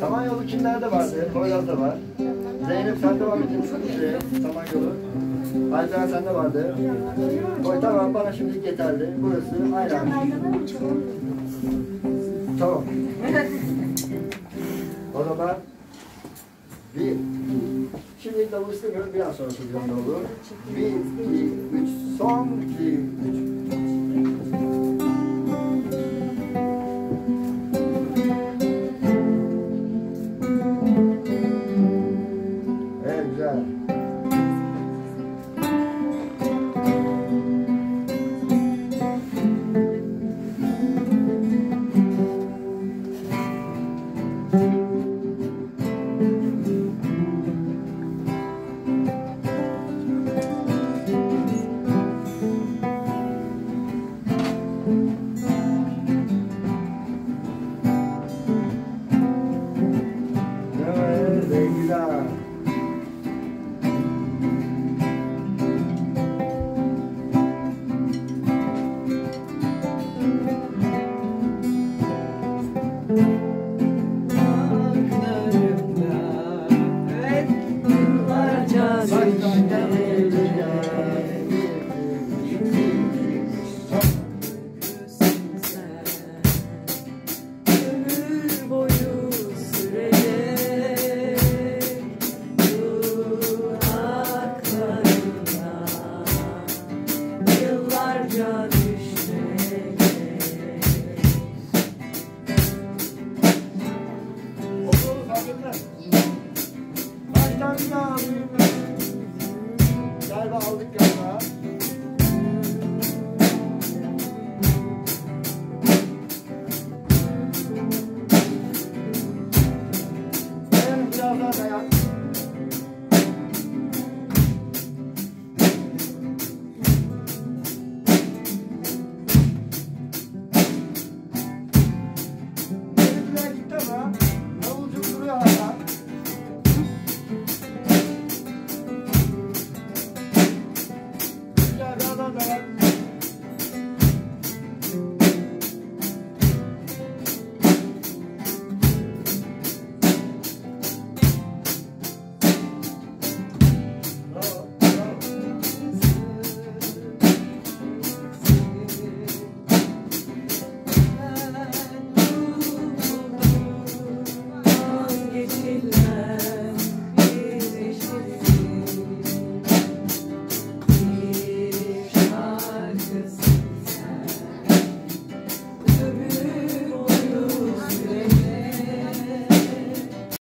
Samanyolu kimlerde vardı? Poyraz'da var. Zeynep sende var mı? Şey, Samanyolu. Alperen sende vardı. Koy tamam bana şimdi yeterli. Burası aynen. Tamam. O zaman bir. Şimdi davul istemiyorum. Biraz sonra söyleyeceğim davulu. Bir, iki, üç. Son iki, üç. Amen. i'm Thank you.